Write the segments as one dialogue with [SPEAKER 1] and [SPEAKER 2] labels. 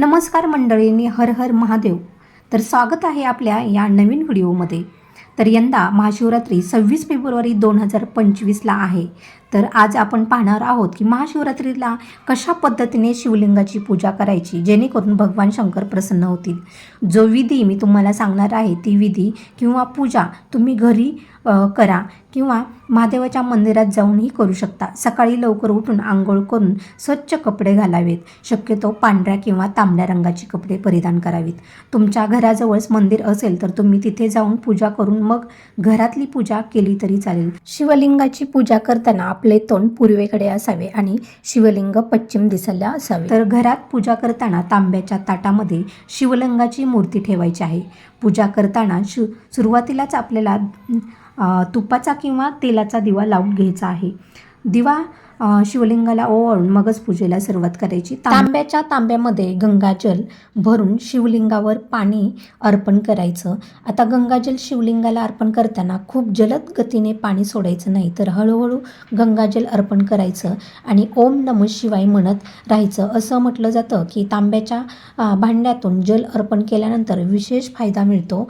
[SPEAKER 1] नमस्कार मंडळींनी हर हर महादेव. तर स्वागत आहे आपल्या या नवीन व्हिडिओमध्ये. तर यंदा महाशिवरात्री सव्वीस फेब्रुवारी दोन हजार पंचवीसला आहे. तर आज आपण पाहणार आहोत की महाशिवरात्रीला कशा पद्धतीने शिवलिंगाची पूजा करायची जेणेकरून भगवान शंकर प्रसन्न होतील. जो विधी मी तुम्हाला सांगणार आहे ती विधी किंवा पूजा तुम्ही घरी करा. किंवा महादेवाच्या मंदिरात जाऊनही करू शकता. सकाळी लवकर उठून आंघोळ करून स्वच्छ कपडे घालावेत. शक्यतो पांढऱ्या किंवा तांबड्या रंगाचे कपडे परिधान करावेत. तुमच्या घराजवळच मंदिर असेल तर तुम्ही तिथे जाऊन पूजा करून मग घरातली पूजा केली तरी चालेल. शिवलिंगाची पूजा करताना आपले तोंड पूर्वेकडे असावे आणि शिवलिंग पश्चिम दिसायला असावे. तर घरात पूजा करताना तांब्याच्या ताटामध्ये शिवलिंगाची मूर्ती ठेवायची आहे. पूजा करताना शु सुरुवातीलाच आपल्याला तुपाचा किंवा तेलाचा दिवा लावून घ्यायचा आहे. दिवा शिवलिंगाला ओवाळून मगच पूजेला सुरुवात करायची. तांब्याच्या तांब्यामध्ये गंगाजल भरून शिवलिंगावर पाणी अर्पण करायचं. आता गंगाजल शिवलिंगाला अर्पण करताना खूप जलद गतीने पाणी सोडायचं नाही तर हळूहळू गंगाजल अर्पण करायचं आणि ओम नम शिवाय म्हणत राहायचं. असं म्हटलं जातं की तांब्याच्या भांड्यातून जल अर्पण केल्यानंतर विशेष फायदा मिळतो.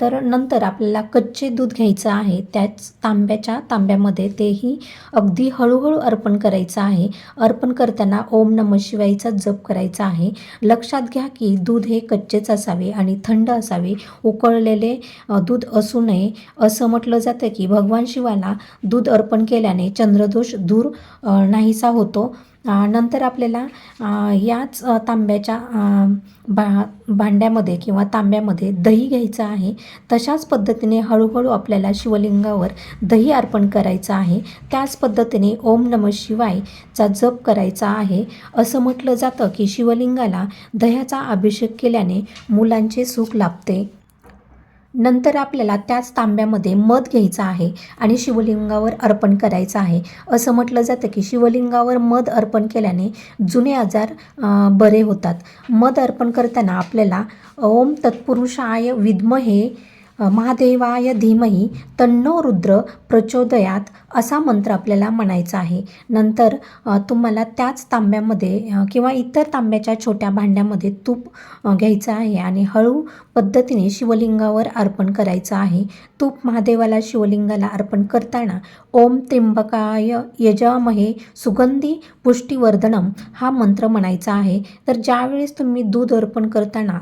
[SPEAKER 1] तर नंतर आपल्याला कच्चे दूध घ्यायचं आहे. त्याच तांब्याच्या तांब्यामध्ये तेही अगदी हळूहळू अर्पण अर्पण करायचं आहे. अर्पण करताना ओम नम शिवायचा जप करायचा आहे. लक्षात घ्या की दूध हे कच्चेच असावे आणि थंड असावे. उकळलेले दूध असू नये. असं म्हटलं जातं की भगवान शिवाला दूध अर्पण केल्याने चंद्रदोष दूर नाहीसा होतो. नंतर आपल्याला याच तांब्याच्या भा भांड्यामध्ये किंवा तांब्यामध्ये दही घ्यायचं आहे. तशाच पद्धतीने हळूहळू आपल्याला शिवलिंगावर दही अर्पण करायचं आहे. त्याच पद्धतीने ओम नम शिवायचा जप करायचा आहे. असं म्हटलं जातं की शिवलिंगाला दह्याचा अभिषेक केल्याने मुलांचे सुख लाभते. नंतर आपल्याला त्याच तांब्यामध्ये मध घ्यायचा आहे आणि शिवलिंगावर अर्पण करायचं आहे. असं म्हटलं जातं की शिवलिंगावर मध अर्पण केल्याने जुने आजार बरे होतात. मध अर्पण करताना आपल्याला ओम तत्पुरुषाय विद्म हे महादेवाय धीमही तन्नो रुद्र प्रचोदयात असा मंत्र आपल्याला म्हणायचा आहे. नंतर तुम्हाला त्याच तांब्यामध्ये किंवा इतर तांब्याच्या छोट्या भांड्यामध्ये तूप घ्यायचं आहे आणि हळू पद्धतीने शिवलिंगावर अर्पण करायचं आहे. तूप महादेवाला शिवलिंगाला अर्पण करताना ओम त्रिंबकाय यजामहे सुगंधी पुष्टीवर्धनम हा मंत्र म्हणायचा आहे. तर ज्यावेळेस तुम्ही दूध अर्पण करताना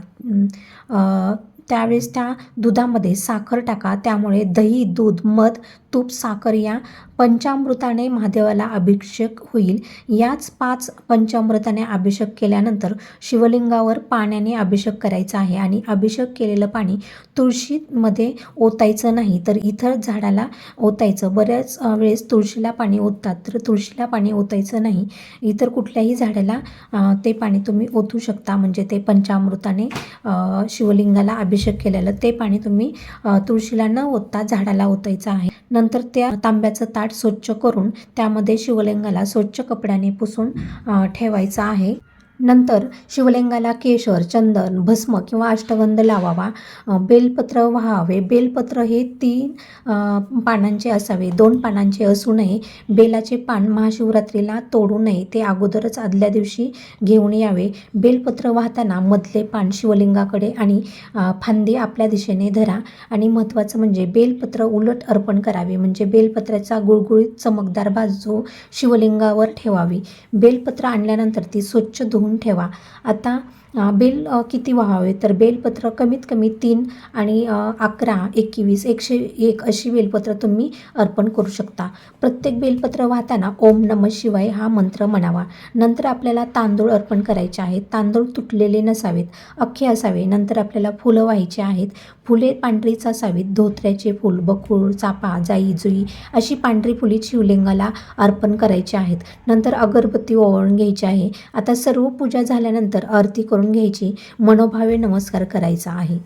[SPEAKER 1] त्यावेळेस त्या दुधामध्ये साखर टाका. त्यामुळे दही दूध मध तूप साखर या पंचामृताने महादेवाला अभिषेक होईल. याच पाच पंचामृताने अभिषेक केल्यानंतर शिवलिंगावर पाण्याने अभिषेक करायचा आहे आणि अभिषेक केलेलं पाणी तुळशीमध्ये ओतायचं नाही तर इतर झाडाला ओतायचं. बऱ्याच वेळेस तुळशीला पाणी ओततात तर तुळशीला पाणी ओतायचं नाही. इतर कुठल्याही झाडाला ते पाणी तुम्ही ओतू शकता. म्हणजे ते पंचामृताने शिवलिंगाला अभिषेक केलेलं ते पाणी तुम्ही तुळशीला न ओतता झाडाला ओतायचं आहे. नंतर त्या तांब्याचं ताट स्वच्छ करून त्यामध्ये शिवलिंगाला स्वच्छ कपड्याने पुसून ठेवायचा ठेवायचं आहे. नंतर शिवलिंगाला केशर चंदन भस्म किंवा अष्टगंध लावावा. बेलपत्र व्हावे. बेलपत्र हे तीन पानांचे असावे. दोन पानांचे असू नये. बेलाचे पान महाशिवरात्रीला तोडू नये. ते अगोदरच आदल्या दिवशी घेऊन यावे. बेलपत्र वाहताना मधले पान शिवलिंगाकडे आणि फांदी आपल्या दिशेने धरा. आणि महत्त्वाचं म्हणजे बेलपत्र उलट अर्पण करावे. म्हणजे बेलपत्राचा गुळगुळीत चमकदार बाजू शिवलिंगावर ठेवावी. बेलपत्र आणल्यानंतर ती स्वच्छ धुवून ठेवा. आता बेल किती व्हावे? तर बेलपत्र कमीत कमी तीन आणि अकरा एकवीस एकशे एक अशी बेलपत्र तुम्ही अर्पण करू शकता. प्रत्येक बेलपत्र वाहताना ओम नम शिवाय हा मंत्र म्हणावा. नंतर आपल्याला तांदूळ अर्पण करायचे आहेत. तांदूळ तुटलेले नसावेत अख्खे असावे. नंतर आपल्याला फुलं व्हायची आहेत. फुले पांढरीच असावीत. धोत्र्याचे फूल बकुळ चापा जाई जुई अशी पांढरी फुले शिवलिंगाला अर्पण करायची आहेत. नंतर अगरबत्ती ओवाळून घ्यायची आहे. आता सर्व पूजा झाल्यानंतर आरती करून घ्यायची. मनोभावे नमस्कार करायचा आहे.